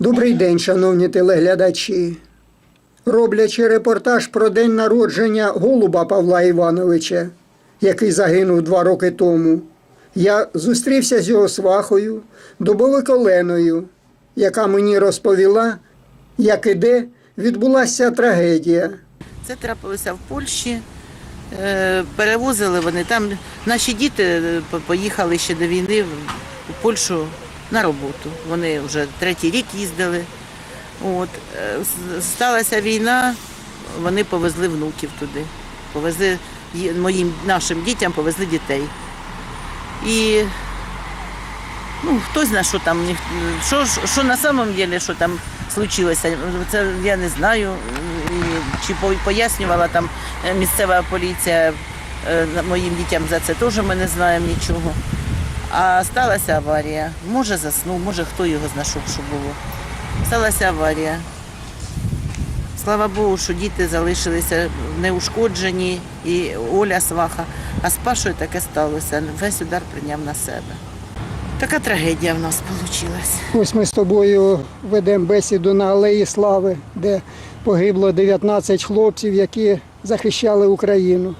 Добрий день, шановні телеглядачі. Роблячи репортаж про день народження голуба Павла Івановича, який загинув два роки тому, я зустрівся з його свахою, Дубовик Оленою, яка мені розповіла, як і де відбулася трагедія. Це трапилося в Польщі. Е, Перевозили вони там. Наші діти е, поїхали ще до війни в Польщу на роботу. Вони вже третій рік їздили. От. е, Сталася війна, вони повезли внуків туди. Повезли моїм нашим дітям повезли дітей. І ну, хто знає, що там, що, що на самом деле, що там случилося, це я не знаю. Чи пояснювала там е, місцева поліція е, моїм дітям за це теж ми не знаємо нічого. А сталася аварія. Може заснув, може хто його знайшов, що було. Сталася аварія. Слава Богу, що діти залишилися неушкоджені, і Оля сваха. А з Пашою таке сталося. Весь удар прийняв на себе. Така трагедія в нас вийшла. Ось ми з тобою ведемо бесіду на Алеї Слави, де погибло 19 хлопців, які захищали Україну.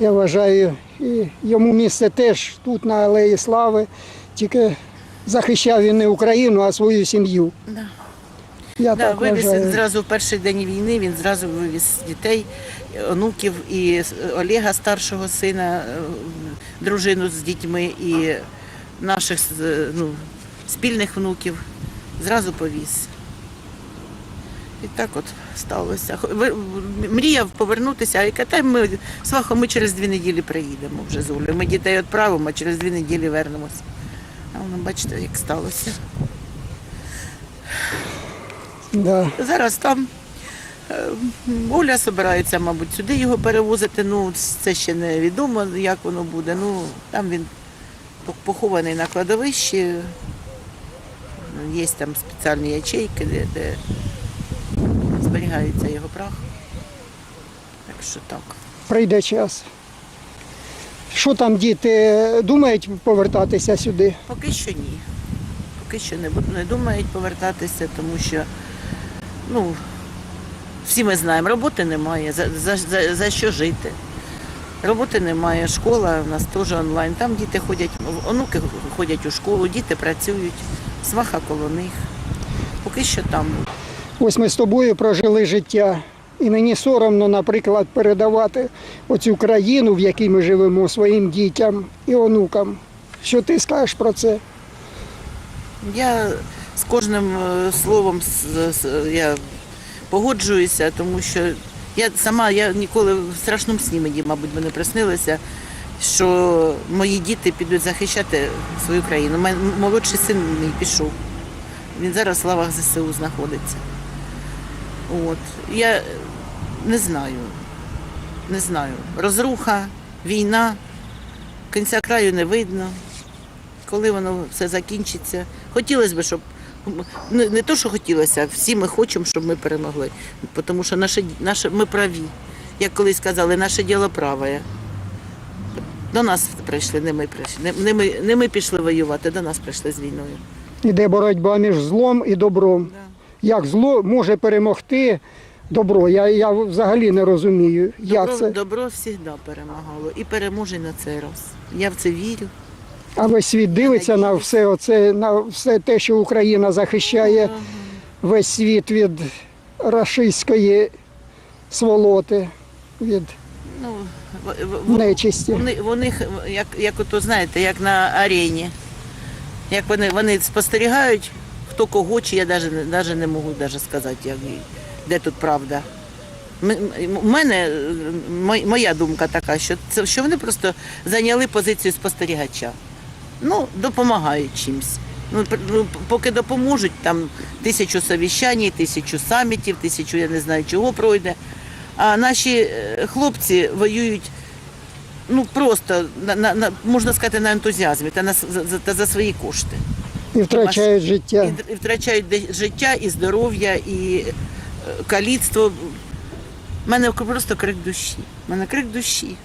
Я вважаю, і йому місце теж тут на Алеї Слави, тільки захищав він не Україну, а свою сім'ю. Да. Я Да, так вивіз вважаю. зразу в перший день війни, він зразу вивіз дітей, онуків і Олега, старшого сина, е, дружину з дітьми і наших ну, спільних внуків. Зразу повіз. І так от сталося. Мріяв повернутися, а та ми свахо, ми через дві неділі приїдемо вже з Олею. Ми дітей відправимо, а через дві неділі вернемося. А воно бачите, як сталося. Да. Зараз там е, Оля збирається, мабуть, сюди його перевозити. Ну, це ще не відомо, як воно буде. Ну, там він похований на кладовищі. Є там спеціальні ячейки, де, де зберігається його прах. Так що так. Прийде час. Що там діти думають повертатися сюди? Поки що ні. Поки що не, не думають повертатися, тому що ну, всі ми знаємо, роботи немає, за, за, за, за що жити. Роботи немає, школа у нас теж онлайн. Там діти ходять, онуки ходять у школу, діти працюють, сваха коло них. Поки що там. Ось ми з тобою прожили життя. І мені соромно, наприклад, передавати оцю країну, в якій ми живемо, своїм дітям і онукам. Що ти скажеш про це? Я з кожним е, словом я погоджуюся, тому що я сама я ніколи в страшному сні мені, мабуть, не приснилося, що мої діти підуть захищати свою країну. Молодший син мій пішов. Він зараз в лавах ЗСУ знаходиться. От. Я не знаю. Не знаю. Розруха, війна, кінця краю не видно коли воно все закінчиться. Хотілося б, щоб не, не то, що хотілося, а всі ми хочемо, щоб ми перемогли. Тому що наше, наше, ми праві. Як колись казали, наше діло праве. До нас прийшли, не ми прийшли. Не, не, ми, не ми пішли воювати, до нас прийшли з війною. Іде боротьба між злом і добром. Як зло може перемогти добро? Я, я взагалі не розумію, як Добро, це. добро завжди перемагало і переможе на цей раз. Я в це вірю. А весь світ дивиться на все оце, на все те, що Україна захищає весь світ від рашистської сволоти, від Ну, нечисті. Вони, вони як, як ото, знаєте, як на арені. Як вони, вони спостерігають, хто кого, чи я навіть, навіть не можу навіть сказати, як, де тут правда. У мене моя думка така, що, це, що вони просто зайняли позицію спостерігача. Ну, допомагають чимось. Ну, ну, поки допоможуть, там тисячу совіщань, тисячу самітів, тисячу я не знаю чого пройде. А наші е, хлопці воюють ну просто на, на, на можна сказати на ентузіазмі та на та за свої кошти. І втрачають життя. І, втрачають життя, і здоров'я, і е, каліцтво. У мене просто крик душі. У мене крик душі.